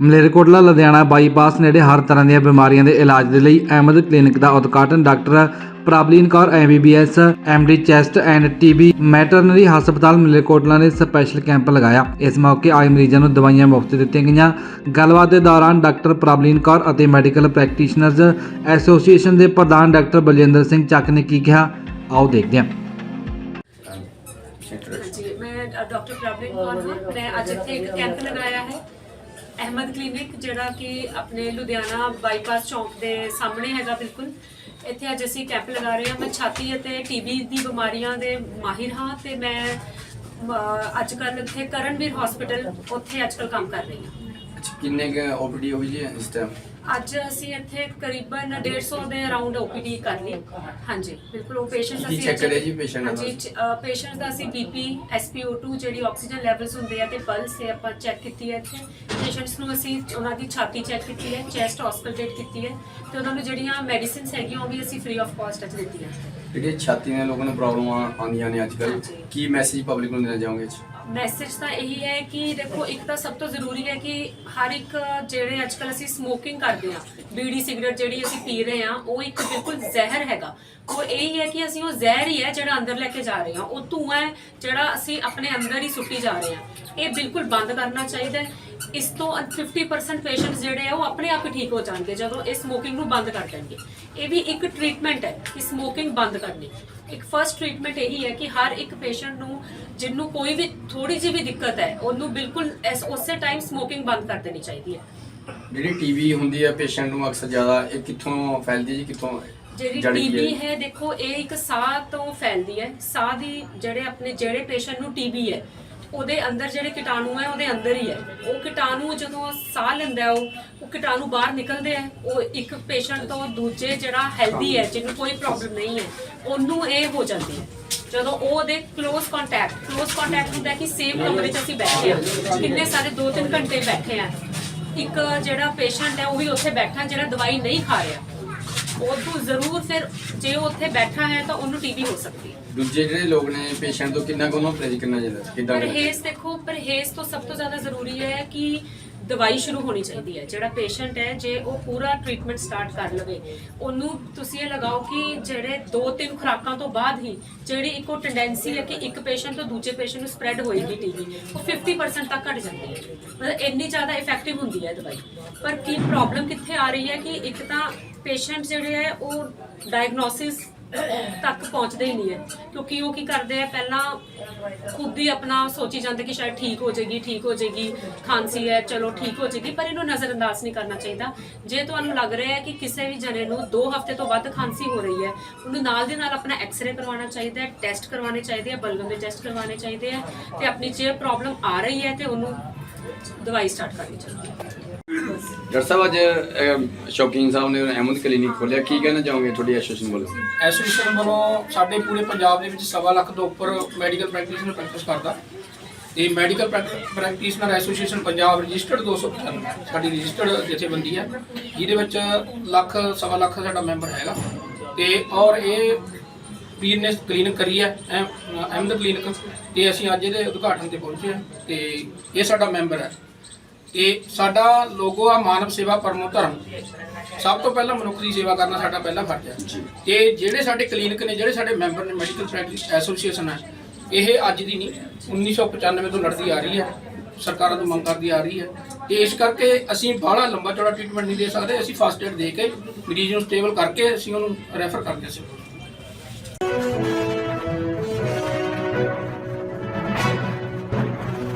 Malerkotla, Ludhiana bypass ਨੇੜੇ ਹਰ ਤਰ੍ਹਾਂ ਦੀਆਂ ਬਿਮਾਰੀਆਂ ਦੇ ਇਲਾਜ ਦੇ ਲਈ ਅਹਿਮਦ ਕਲੀਨਿਕ ਦਾ ਉਦਘਾਟਨ doctor Prableen Kaur MBBS MD chest and TB maternity ਹਸਪਤਾਲ ਮਲੇਰਕੋਟਲਾ ਨੇ ਸਪੈਸ਼ਲ ਕੈਂਪ ਲਗਾਇਆ। ਇਸ ਮੌਕੇ ਆਏ ਮਰੀਜ਼ਾਂ ਨੂੰ ਦਵਾਈਆਂ ਮੁਫਤ ਦਿੱਤੀਆਂ ਗਈਆਂ। ਗੱਲਬਾਤ ਦੇ ਦੌਰਾਨ ਡਾਕਟਰ ਪ੍ਰਾਬਲੀਨ ਕੌਰ ਅਤੇ ਮੈਡੀਕਲ ਪ੍ਰੈਕਟੀਸ਼ਨਰਜ਼ ਐਸੋਸੀਏਸ਼ਨ ਦੇ ਪ੍ਰਧਾਨ ਡਾਕਟਰ ਬਲਜਿੰਦਰ ਸਿੰਘ ਚੱਕ ਨੇ ਕੀ ਕਿਹਾ, ਆਓ ਦੇਖਦੇ ਹਾਂ। ਜੀ, ਮੈਂ ਡਾਕਟਰ ਪ੍ਰਭਲੀਨ ਕੌਰ ਹਾਂ। ਮੈਂ ਅੱਜ ਇੱਥੇ ਇੱਕ ਕੈਂਪ ਲਗਾਇਆ ਹੈ। ਅਹਿਮਦ ਕਲੀਨਿਕ, ਜਿਹੜਾ ਕਿ ਆਪਣੇ ਲੁਧਿਆਣਾ ਬਾਈਪਾਸ ਚੌਂਕ ਦੇ ਸਾਹਮਣੇ ਹੈਗਾ ਬਿਲਕੁਲ। ਇੱਥੇ ਅੱਜ ਅਸੀਂ ਕੈਂਪ ਲਗਾ ਰਹੇ ਹਾਂ। ਮੈਂ ਛਾਤੀ ਅਤੇ ਟੀਬੀ ਦੀ ਬਿਮਾਰੀਆਂ ਦੇ ਮਾਹਿਰ ਹਾਂ ਤੇ ਮੈਂ ਅੱਜ ਕੱਲ੍ਹ ਇੱਥੇ ਕਰਨਵੀਰ ਹਸਪੀਟਲ ਉੱਥੇ ਅੱਜ ਕੱਲ੍ਹ ਕੰਮ ਕਰ ਰਹੀ ਹਾਂ। ਅੱਛਾ ਕਿੰਨੇ ਕ ਓਪੀਡੀ ਹੋਈ ਜੀ ਇਸ ਟਾਈਮ ਅੱਜ ਅਸੀਂ ਇੱਥੇ ਕਰੀਬਨ 150 ਦੇ ਅਰਾਊਂਡ ਓਪੀਡੀ ਕਰ ਲਈ ਹਾਂਜੀ ਬਿਲਕੁਲ ਉਹ ਪੇਸ਼ੈਂਟਸ ਕੀ ਅਸੀਂ ਅੱਜ- ਕਰਿਆ ਜੀ patient ਦਾ? ਹਾਂਜੀ ਪੇਸ਼ੈਂਟਸ ਦਾ ਅਸੀਂ ਬੀਪੀ SpO2 ਜਿਹੜੀ ਆਕਸੀਜਨ ਲੈਵਲਸ ਹੁੰਦੇ ਆ ਤੇ ਪਲਸ ਇਹ ਆਪਾਂ ਚੈੱਕ ਕੀਤੀ ਹੈ ਇੱਥੇ ਪੇਸ਼ੈਂਟਸ ਨੂੰ ਅਸੀਂ ਉਹਨਾਂ ਦੀ ਛਾਤੀ ਚੈੱਕ ਕੀਤੀ ਹੈ ਚੈਸਟ ਆਸਕਲਟੇਟ ਕੀਤੀ ਹੈ ਤੇ ਉਹਨਾਂ ਨੂੰ ਜਿਹੜੀਆਂ ਮੈਡੀਸਿਨਸ ਹੈਗੀਆਂ ਉਹ ਵੀ ਅਸੀਂ ਫ੍ਰੀ ਆਫ ਕਾਸਟ ਅੱਜ ਦਿੱਤੀਆਂ ਜਿਹੜੇ ਛਾਤੀ ਦੇ ਲੋਕਾਂ ਨੂੰ ਪ੍ਰੋਬਲਮਾਂ ਆਉਂਦੀਆਂ ਨੇ ਅੱਜ ਕੱਲ੍ਹ ਹਾਂਜੀ। ਕੀ ਮੈਸੇਜ ਪਬਲਿਕ ਨੂੰ ਦੇਣਾ ਚਾਹੋਗੇ 'ਚ? ਮੈਸੇਜ ਤਾਂ ਇਹੀ ਹੈ ਕਿ ਦੇਖੋ, ਇੱਕ ਤਾਂ ਸਭ ਤੋਂ ਜ਼ਰੂਰੀ ਹੈ ਕਿ ਹਰ ਇੱਕ ਜਿਹੜੇ ਅੱਜ ਅੱਜਕੱਲ ਅਸੀਂ ਸਮੋਕਿੰਗ ਕਰਦੇ ਆ ਬੀੜੀ ਸਿਗਰਟ ਜਿਹੜੀ ਅਸੀਂ ਪੀ ਰਹੇ ਆ ਉਹ ਇੱਕ ਬਿਲਕੁਲ ਜ਼ਹਿਰ ਹੈਗਾ। ਉਹ ਇਹੀ ਹੈ ਕਿ ਅਸੀਂ ਉਹ ਜ਼ਹਿਰ ਹੀ ਹੈ ਜਿਹੜਾ ਅੰਦਰ ਲੈ ਕੇ ਜਾ ਰਹੇ ਆ ਉਹ ਧੂਆਂ ਹੈ ਜਿਹੜਾ ਅਸੀਂ ਆਪਣੇ ਅੰਦਰ ਹੀ ਸੁੱਟੀ ਜਾ ਰਹੇ ਆ ਇਹ ਬਿਲਕੁਲ ਬੰਦ ਕਰਨਾ ਚਾਹੀਦਾ ਇਸ ਤੋਂ 50% ਪੇਸ਼ੈਂਟਸ ਜਿਹੜੇ ਆ, ਉਹ ਆਪਣੇ ਆਪ ਹੀ ਠੀਕ ਹੋ ਜਾਣਗੇ ਜਦੋਂ ਇਹ ਸਮੋਕਿੰਗ ਨੂੰ ਬੰਦ ਕਰ ਦੇਣਗੇ। ਇਹ ਵੀ ਇੱਕ ਟ੍ਰੀਟਮੈਂਟ ਹੈ ਕਿ ਸਮੋਕਿੰਗ ਬੰਦ ਕਰਨੀ। ਇੱਕ ਫਰਸਟ ਟ੍ਰੀਟਮੈਂਟ ਇਹੀ ਹੈ ਕਿ ਹਰ ਇੱਕ ਪੇਸ਼ੈਂਟ ਨੂੰ, ਜਿਹਨੂੰ ਕੋਈ ਵੀ ਥੋੜੀ ਜਿਹੀ ਵੀ ਦਿੱਕਤ ਹੈ ਉਹਨੂੰ ਬਿਲਕੁਲ ਇਸ- ਉਸੇ ਟਾਈਮ ਸਮੋਕਿੰਗ ਬੰਦ ਕਰ ਦੇਣੀ ਚਾਹੀਦੀ ਹੈ। ਜਿਹੜੀ ਟੀਵੀ ਹੁੰਦੀ ਹੈ ਪੇਸ਼ੈਂਟ ਨੂੰ ਅਕਸਰ ਜ਼ਿਆਦਾ ਇਹ ਕਿੱਥੋਂ ਫੈਲਦੀ ਹੈ ਜੀ ਕਿੱਥੋਂ ਜਿਹੜੀ ਜੜੀ ਟੀਬੀ ਹੈ? ਦੇਖੋ ਇਹ ਇੱਕ ਸਾਹ ਤੋਂ ਫੈਲਦੀ ਹੈ। ਸਾਹ ਦੀ ਜਿਹੜੇ ਆਪਣੇ ਜਿਹੜੇ ਪੇਸ਼ੈਂਟ ਨੂੰ ਟੀਬੀ ਹੈ ਉਹਦੇ ਅੰਦਰ ਜਿਹੜੇ ਕੀਟਾਣੂ ਹੈ ਉਹਦੇ ਅੰਦਰ ਹੀ ਹੈ। ਉਹ ਕੀਟਾਣੂ ਜਦੋਂ ਸਾਹ ਲੈਂਦਾ ਹੈ ਉਹ ਉਹ ਕੀਟਾਣੂ ਬਾਹਰ ਨਿਕਲਦੇ ਆ ਉਹ ਇੱਕ ਪੇਸ਼ੈਂਟ ਤੋਂ ਦੂਜੇ ਜਿਹੜਾ ਹੈਲਦੀ ਹੈ ਜਿਹਨੂੰ ਕੋਈ ਪ੍ਰੋਬਲਮ ਨਹੀਂ ਹੈ ਉਹਨੂੰ ਇਹ ਹੋ ਜਾਂਦੀ ਹੈ। ਜਦੋਂ ਉਹ ਉਹਦੇ ক্লোਜ਼ ਕੰਟੈਕਟ ক্লোਜ਼ ਕੰਟੈਕਟ ਹੁੰਦਾ ਕਿ ਸੇਮ ਕਮਰੇ 'ਚ ਅਸੀਂ ਬੈਠੇ ਆ ਕਿੰਨੇ ਸਾਰੇ 2-3 ਘੰਟੇ ਬੈਠੇ ਆ ਇੱਕ ਜਿਹੜਾ ਪੇਸ਼ੈਂਟ ਹੈ ਉਹ ਵੀ ਉੱਥੇ ਬੈਠਾ ਜਿਹੜਾ ਦਵਾਈ ਨਹੀਂ ਖਾ ਰਿਹਾ। ਉਹਨੂੰ ਜ਼ਰੂਰ ਫਿਰ ਜੇ ਉਹ ਉੱਥੇ ਬੈਠਾ ਹੈ ਤਾਂ ਉਹਨੂੰ ਟੀਬੀ ਹੋ ਸਕਦੀ ਹੈ। ਦੂਜੇ ਜਿਹੜੇ ਲੋਕ ਨੇ ਪੇਸ਼ੈਂਟ ਤੋਂ ਕਿੰਨਾ ਕੋਲੋਂ ਪਰਹੇਜ਼ ਕਰਨਾ ਚਾਹੀਦਾ? ਕਿਦਾਂ ਪਰਹੇਜ਼ ਦੇਖੋ ਪਰਹੇਜ਼ ਤੋਂ ਸਭ ਤੋਂ ਜ਼ਿਆਦਾ ਜ਼ਰੂਰੀ ਹੈ ਕਿ ਦਵਾਈ ਸ਼ੁਰੂ ਹੋਣੀ ਚਾਹੀਦੀ ਹੈ। ਜਿਹੜਾ ਪੇਸ਼ੈਂਟ ਹੈ, ਜੇ ਉਹ ਪੂਰਾ ਟ੍ਰੀਟਮੈਂਟ ਸਟਾਰਟ ਕਰ ਲਵੇ, ਉਹਨੂੰ ਤੁਸੀਂ ਇਹ ਲਗਾਓ ਕਿ ਜਿਹੜੇ ਦੋ ਤਿੰਨ ਖੁਰਾਕਾਂ ਤੋਂ ਬਾਅਦ ਹੀ ਜਿਹੜੀ ਇੱਕੋ ਟੈਂਡੈਂਸੀ ਹੈ ਕਿ ਇੱਕ ਪੇਸ਼ੈਂਟ ਤੋਂ ਦੂਜੇ ਪੇਸ਼ੈਂਟ ਨੂੰ ਸਪਰੈਡ ਹੋਏਗੀ ਟੀਬੀ ਉਹ 50% ਤੱਕ ਘਟ ਜਾਂਦੀ ਹੈ। ਮਤਲਬ ਇੰਨੀ ਜ਼ਿਆਦਾ ਇਫੈਕਟਿਵ ਹੁੰਦੀ ਹੈ ਦਵਾਈ। ਪਰ ਕੀ ਪ੍ਰੋਬਲਮ ਕਿੱਥੇ ਆ ਰਹੀ ਹੈ ਕਿ ਇੱਕ ਤਾਂ ਪੇਸ਼ੈਂਟ ਜਿਹੜੇ ਹੈ, ਉਹ ਡਾਇਗਨੋਸਿਸ ਤੱਕ ਪਹੁੰਚਦੇ ਹੀ ਨਹੀਂ ਹੈ। ਕਿਉਂਕਿ ਉਹ ਕੀ ਕਰਦੇ ਆ, ਪਹਿਲਾਂ ਖੁਦ ਹੀ ਆਪਣਾ ਸੋਚੀ ਜਾਂਦੇ ਕਿ ਸ਼ਾਇਦ ਠੀਕ ਹੋ ਜਾਏਗੀ, ਠੀਕ ਹੋ ਜਾਏਗੀ, ਖਾਂਸੀ ਹੈ, ਚਲੋ ਠੀਕ ਹੋ ਜਾਏਗੀ, ਪਰ ਇਹਨੂੰ ਨਜ਼ਰਅੰਦਾਜ਼ ਨਹੀਂ ਕਰਨਾ ਚਾਹੀਦਾ। ਜੇ ਤੁਹਾਨੂੰ ਲੱਗ ਰਿਹਾ ਹੈ ਕਿ ਕਿਸੇ ਵੀ ਜਣੇ ਨੂੰ 2 ਹਫ਼ਤੇ ਤੋਂ ਵੱਧ ਖਾਂਸੀ ਹੋ ਰਹੀ ਹੈ, ਉਹਨੂੰ ਨਾਲ ਦੀ ਨਾਲ ਆਪਣਾ ਐਕਸ-ਰੇ ਕਰਵਾਉਣਾ ਚਾਹੀਦਾ ਹੈ, ਟੈਸਟ ਕਰਵਾਉਣੇ ਚਾਹੀਦੇ ਆ, ਬਲਗਮ ਦੇ ਟੈਸਟ ਕਰਵਾਉਣੇ ਚਾਹੀਦੇ ਆ, ਤੇ ਆਪਣੀ ਜੇ ਪ੍ਰੋਬਲਮ ਆ ਰਹੀ ਹੈ ਤੇ ਉਹਨੂੰ ਦਵਾਈ ਸਟਾਰਟ ਕਰਨੀ ਚਾਹੀਦੀ ਹੈ ਡਾਕਟਰ ਸਾਹਿਬ ਅੱਜ ਸ਼ੌਕਿੰਗ ਸਾਹਿਬ ਨੇ ਅਹਿਮਦ ਕਲੀਨਿਕ ਖੋਲਿਆ ਕੀ ਕਹਿਣਾ ਚਾਹੋਗੇ ਤੁਹਾਡੀ ਐਸੋਸੀਏਸ਼ਨ ਵੱਲੋਂ? ਐਸੋਸੀਏਸ਼ਨ ਵੱਲੋਂ ਸਾਡੇ ਪੂਰੇ ਪੰਜਾਬ ਦੇ ਵਿੱਚ ਸਵਾ ਲੱਖ ਤੋਂ ਉੱਪਰ ਮੈਡੀਕਲ ਪ੍ਰੈਕਟੀਸ਼ਨਰ ਪ੍ਰੈਕਟਿਸ ਕਰਦਾ। ਤੇ medical practitioner association Punjab registered 295 ਸਾਡੀ ਰਜਿਸਟਰਡ ਜਥੇਬੰਦੀ ਹੈ। ਜਿਹਦੇ ਵਿੱਚ ਲੱਖ ਸਵਾ ਲੱਖ ਸਾਡਾ ਮੈਂਬਰ ਹੈਗਾ। ਤੇ ਔਰ ਇਹ ਪੀਰ ਨੇ ਕਲੀਨਿਕ ਕਰੀ ਹੈ ਅਹਿਮ- ਅਹਿਮਦ ਕਲੀਨਿਕ ਤੇ ਅਸੀਂ ਅੱਜ ਇਹਦੇ ਉਦਘਾਟਨ ਤੇ ਪਹੁੰਚੇ ਹਾਂ ਤੇ ਇਹ ਸਾਡਾ ਮੈਂਬਰ ਹੈ। ਤੇ ਸਾਡਾ ਲੋਗੋ ਆ ਮਾਨਵ ਸੇਵਾ ਪਰਮੋ ਧਰਮ। ਸਭ ਤੋਂ ਪਹਿਲਾਂ ਮਨੁੱਖ ਦੀ ਸੇਵਾ ਕਰਨਾ ਸਾਡਾ ਪਹਿਲਾ ਫਰਜ਼ ਹੈ। ਤੇ ਜਿਹੜੇ ਸਾਡੇ ਕਲੀਨਿਕ ਨੇ ਜਿਹੜੇ ਸਾਡੇ ਮੈਂਬਰ ਨੇ ਮੈਡੀਕਲ ਪ੍ਰੈਕਟਿਸ ਐਸੋਸੀਏਸ਼ਨ ਹੈ ਇਹ ਅੱਜ ਦੀ ਨਹੀਂ 1995 ਤੋਂ ਲੜਦੀ ਆ ਰਹੀ ਹੈ ਸਰਕਾਰਾਂ ਤੋਂ ਮੰਗ ਕਰਦੀ ਆ ਰਹੀ ਹੈ। ਤੇ ਇਸ ਕਰਕੇ ਅਸੀਂ ਬਾਹਲਾ ਲੰਬਾ ਚੌੜਾ ਟ੍ਰੀਟਮੈਂਟ ਨਹੀਂ ਦੇ ਸਕਦੇ ਅਸੀਂ ਫਸਟ ਏਡ ਦੇ ਕੇ ਮਰੀਜ਼ ਨੂੰ ਸਟੇਬਲ ਕਰਕੇ ਅਸੀਂ ਉਹਨੂੰ ਰੈਫਰ ਕਰਦੇ ਸੀ